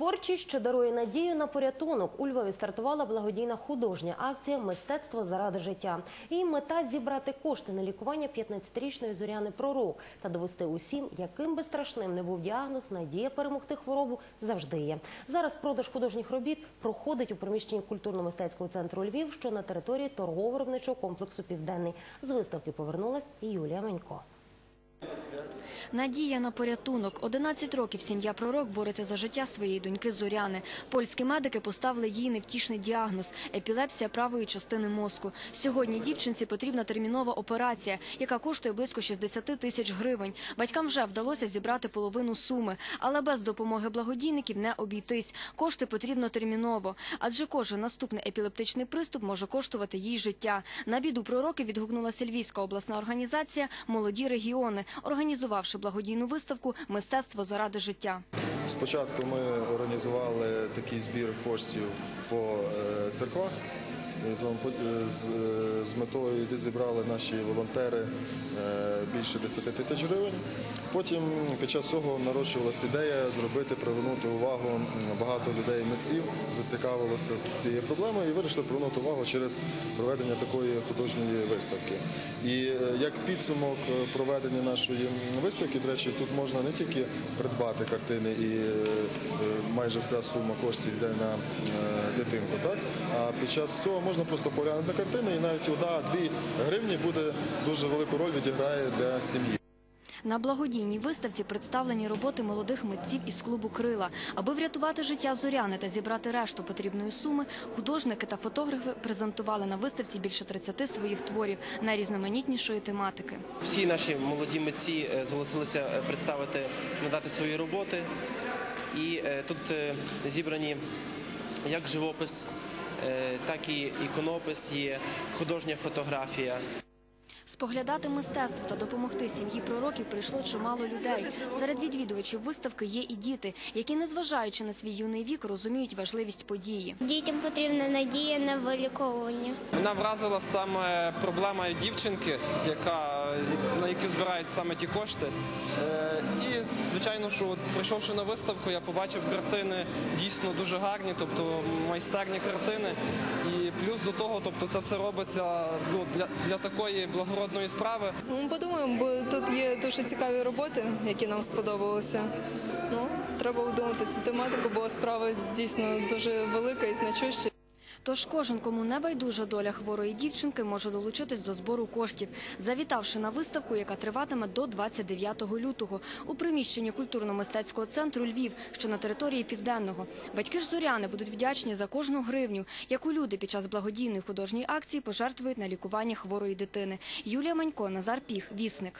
Творчість, що дарує надію на порятунок. У Львові стартувала благодійна художня акція Мистецтво заради життя. Її мета зібрати кошти на лікування 15-річної зоряни пророк та довести усім, яким би страшним не був діагноз, надія перемогти хворобу завжди є. Зараз продаж художніх робіт проходить у приміщенні культурно-мистецького центру Львів, що на території торгово-виробничого комплексу Південний. З виставки повернулась Юлія Менько. Надія на порятунок. 11 років сім'я пророк бореться за життя своєї доньки Зоряни. Польські медики поставили їй невтішний діагноз – епілепсія правої частини мозку. Сьогодні дівчинці потрібна термінова операція, яка коштує близько 60 тисяч гривень. Батькам вже вдалося зібрати половину суми, але без допомоги благодійників не обійтись. Кошти потрібно терміново, адже кожен наступний епілептичний приступ може коштувати їй життя. На біду пророки відгукнулася Львівська обласна організація «Молоді регіони», організувавши благодійну виставку «Мистецтво заради життя». Спочатку ми організували такий збір коштів по е, церквах. Е, З, е, з метою, де зібрали наші волонтери е, більше 10 тисяч гривень. Потім під час цього народжувалася ідея зробити, привернути увагу багато людей митців, зацікавилося цією проблемою і вирішили привернути увагу через проведення такої художньої виставки. І е, як підсумок е, проведення нашої виставки, до речі, тут можна не тільки придбати картини і е, е, майже вся сума коштів йде на е, дитинку, а під час цього можна просто поглянути на картини, і навіть одна-дві гривні буде дуже велику роль відіграє для сім'ї. На благодійній виставці представлені роботи молодих митців із клубу Крила. Аби врятувати життя Зоряни та зібрати решту потрібної суми, художники та фотографи презентували на виставці більше 30 своїх творів найрізноманітнішої тематики. Всі наші молоді митці е, зголосилися е, представити, надати свої роботи. І е, тут зібрані як живопис, так і іконопис, є художня фотографія. Споглядати мистецтво та допомогти сім'ї пророків прийшло чимало людей. Серед відвідувачів виставки є і діти, які, незважаючи на свій юний вік, розуміють важливість події. Дітям потрібна надія на виліковування. Мене вразила саме проблема дівчинки, яка на яку збирають саме ті кошти. Е, І звичайно, що прийшовши на виставку, я побачив картини дійсно дуже гарні, тобто майстерні картини. І плюс до того, тобто це все робиться ну, для, для такої благородної справи. Ну, подумаємо, бо тут є дуже цікаві роботи, які нам сподобалися. Ну, треба обдумати цю тематику, бо справа дійсно дуже велика і значуща. Тож кожен, кому не байдужа доля хворої дівчинки, може долучитись до збору коштів, завітавши на виставку, яка триватиме до 29 лютого у приміщенні культурно-мистецького центру Львів, що на території південного. Батьки ж зоряни будуть вдячні за кожну гривню, яку люди під час благодійної художньої акції пожертвують на лікування хворої дитини. Юлія Манько, Назар Піх, Вісник.